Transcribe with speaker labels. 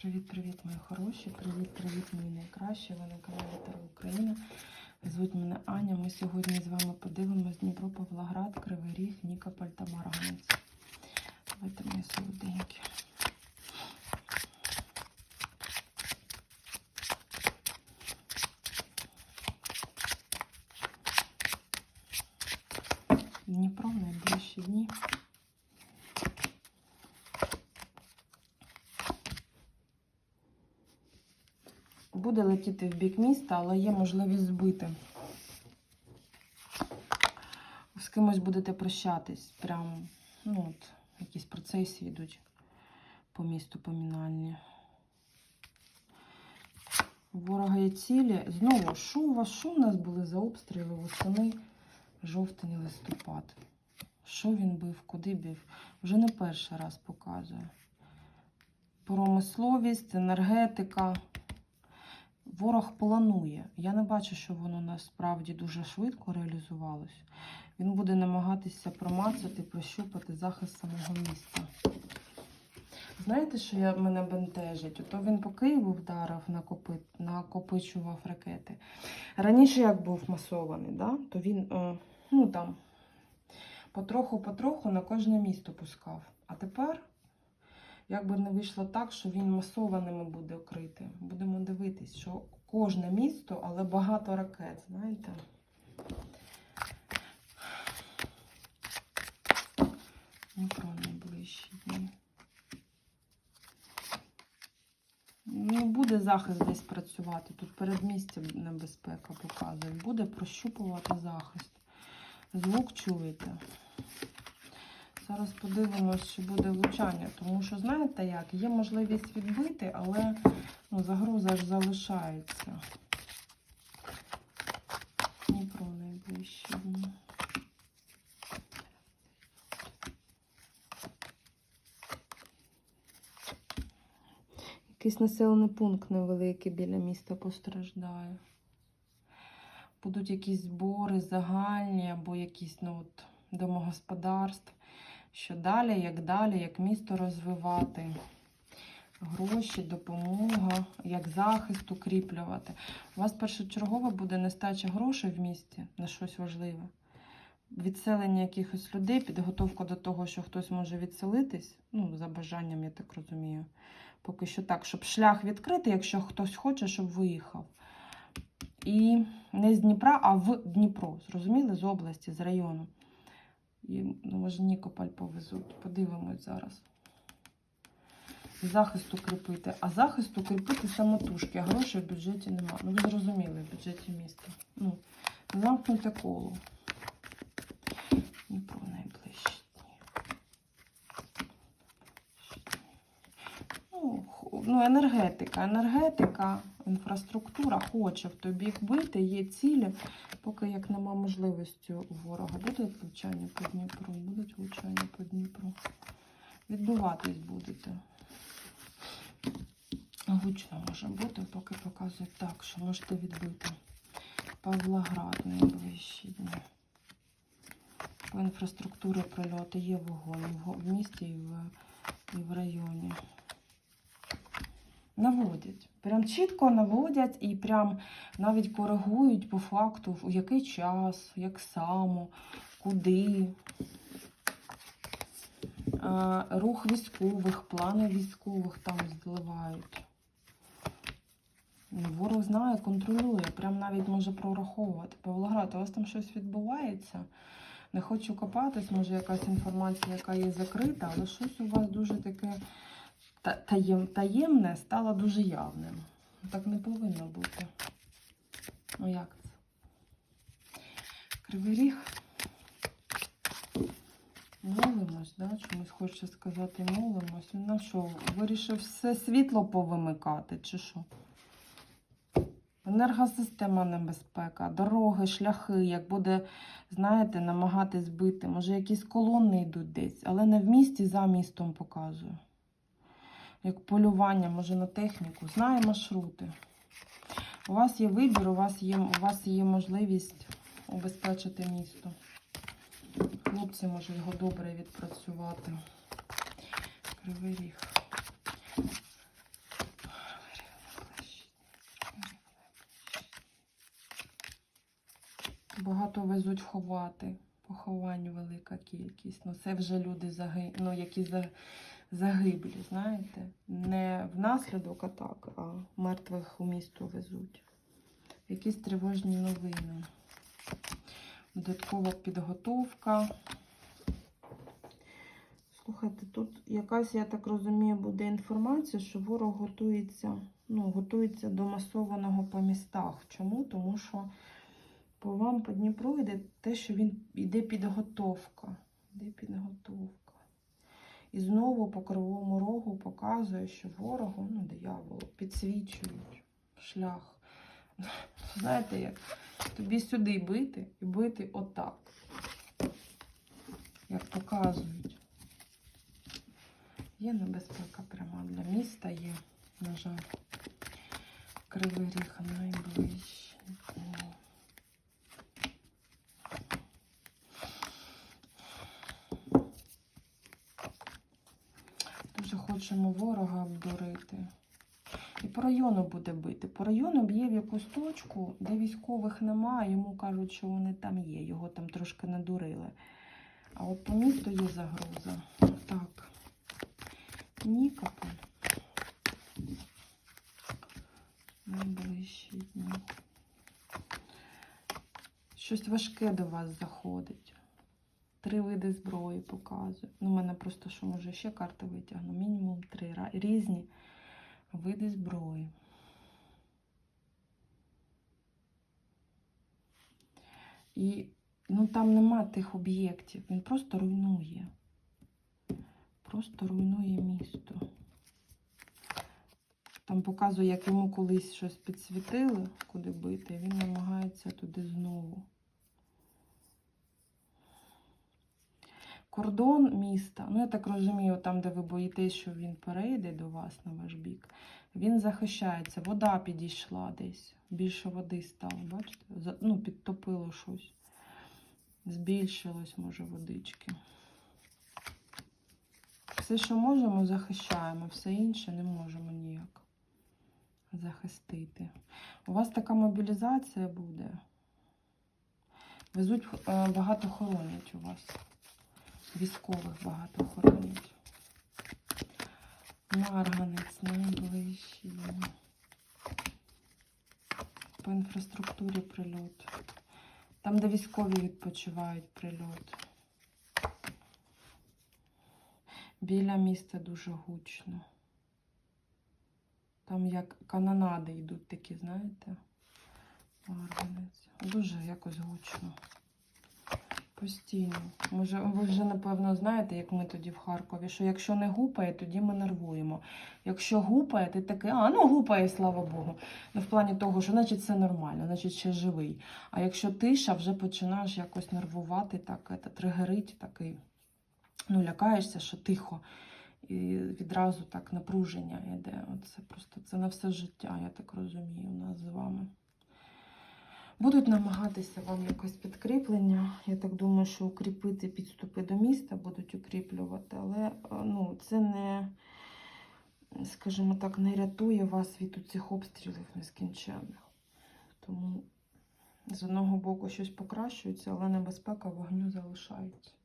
Speaker 1: Привіт-привіт, мої хороші! Привіт-привіт, мої найкращі! Ви на каналі Таро Україна. Звуть мене Аня. Ми сьогодні з вами подивимось Дніпро, Павлоград, Кривий Ріг, Нікополь та Марганець. Давайте мої солоденькі. Дніпро в найближчі дні. Буде летіти в бік міста, але є можливість збити. З кимось будете прощатись. Прям, ну от, якісь процеси йдуть по місту помінальні. Ворога є цілі. Знову, що у вас, що у нас були за обстріли восени, жовтень, листопад? Що він бив, куди бив? Вже не перший раз показує. Промисловість, енергетика. Ворог планує. Я не бачу, що воно насправді дуже швидко реалізувалось. Він буде намагатися промацати, прощупати захист самого міста. Знаєте, що я, мене бентежить? Ото він по Києву вдарив, накопи, накопичував ракети. Раніше, як був масований, да? то він е, ну, там, потроху-потроху на кожне місто пускав. А тепер, як би не вийшло так, що він масованими буде окрити. Будемо дивитись, що кожне місто, але багато ракет, знаєте. Про найближчі. Ну, буде захист десь працювати. Тут передмістя небезпека показує. Буде прощупувати захист. Звук чуєте. Зараз подивимось, чи буде влучання, тому що, знаєте як, є можливість відбити, але ну, загроза ж залишається. Дніпро найближчі дні. Якийсь населений пункт невеликий біля міста постраждає. Будуть якісь збори загальні або якісь ну, от, домогосподарств. Що далі, як далі, як місто розвивати, гроші, допомога, як захист укріплювати. У вас першочергово буде нестача грошей в місті на щось важливе. Відселення якихось людей, підготовка до того, що хтось може відселитись, ну, за бажанням, я так розумію. Поки що так, щоб шлях відкритий, якщо хтось хоче, щоб виїхав. І не з Дніпра, а в Дніпро. Зрозуміли? З області, з району. І, ну, може, Нікополь повезуть. Подивимось зараз. Захист укріпити. А захист укріпити самотужки, а грошей в бюджеті нема. Ну, ви зрозуміли, в бюджеті міста. Ну, замкнуте коло. Дніпро найближчі дні. Ну, ну, енергетика. Енергетика, інфраструктура хоче в той бік бити, є цілі, поки як нема можливості у ворога. Будуть влучання по Дніпру, будуть влучання по Дніпру. Відбиватись будете. Гучно може бути, поки показують так, що можете відбити. Павлоград найближчі дні. По інфраструктурі прильоти є вогонь в місті і в, і в районі. Наводять. Прям чітко наводять і прям навіть коригують по факту, у який час, як само, куди. Рух військових, плани військових там зливають. Ну, Ворог знає, контролює, прям навіть може прораховувати. Павлоград, у вас там щось відбувається? Не хочу копатись, може якась інформація, яка є закрита, але щось у вас дуже таке та- таєм, таємне стало дуже явним. Так не повинно бути. Ну як це? Кривий ріг. Молимось, да? чомусь хочеться сказати, молимось. Він на що? Вирішив все світло повимикати, чи що? Енергосистема небезпека, дороги, шляхи, як буде, знаєте, намагатись збити. Може, якісь колони йдуть десь, але не в місті, за містом показую як полювання, може на техніку, знає маршрути. У вас є вибір, у вас є, у вас є можливість убезпечити місто. Хлопці можуть його добре відпрацювати. Кривий ріг. Багато везуть ховати, поховань велика кількість. Ну це вже люди, загинули, ну, які за загиблі, знаєте. Не внаслідок атак, а мертвих у місто везуть. Якісь тривожні новини. Додаткова підготовка. Слухайте, тут якась, я так розумію, буде інформація, що ворог готується, ну, готується до масованого по містах. Чому? Тому що по вам по Дніпру йде те, що він йде підготовка. Йде підготовка. І знову по кривому рогу показує, що ворогу, ну, дияволу, підсвічують шлях. Знаєте, як тобі сюди бити і бити отак. Як показують. Є небезпека пряма для міста, є, на жаль, кривий ріг найближчий. Дуже хочемо ворога обдурити. І по району буде бити. По району б'є в якусь точку, де військових немає, йому кажуть, що вони там є, його там трошки надурили. А от по місту є загроза. Так. Нікополь. Найближчі дні. Щось важке до вас заходить. Три види зброї показує. Ну, у мене просто що може ще карти витягну. Мінімум три різні види зброї. І ну, там нема тих об'єктів. Він просто руйнує. Просто руйнує місто. Там показує, як йому колись щось підсвітили, куди бити, він намагається туди знову. Кордон міста, ну я так розумію, там, де ви боїтесь, що він перейде до вас на ваш бік, він захищається. Вода підійшла десь. Більше води стало, бачите? Ну, підтопило щось. Збільшилось, може, водички. Все, що можемо, захищаємо, все інше не можемо ніяк захистити. У вас така мобілізація буде. Везуть е, багато хоронять у вас. Військових багато хоронять. Марганець найближчий. По інфраструктурі прильот. Там, де військові відпочивають прильот. Біля міста дуже гучно. Там як канонади йдуть такі, знаєте? Марганець. Дуже якось гучно. Постійно. Може, ви вже напевно знаєте, як ми тоді в Харкові, що якщо не гупає, тоді ми нервуємо. Якщо гупає, ти такий, а ну гупає, слава Богу. Ну, в плані того, що значить це нормально, значить ще живий. А якщо тиша, вже починаєш якось нервувати, так, це, тригерить такий, ну, лякаєшся, що тихо. І відразу так напруження йде. Оце просто це на все життя, я так розумію, у нас з вами. Будуть намагатися вам якось підкріплення. Я так думаю, що укріпити підступи до міста будуть укріплювати, але е, ну, це не, скажімо так, не рятує вас від цих обстрілів нескінченних. Тому з одного боку щось покращується, але небезпека вогню залишається.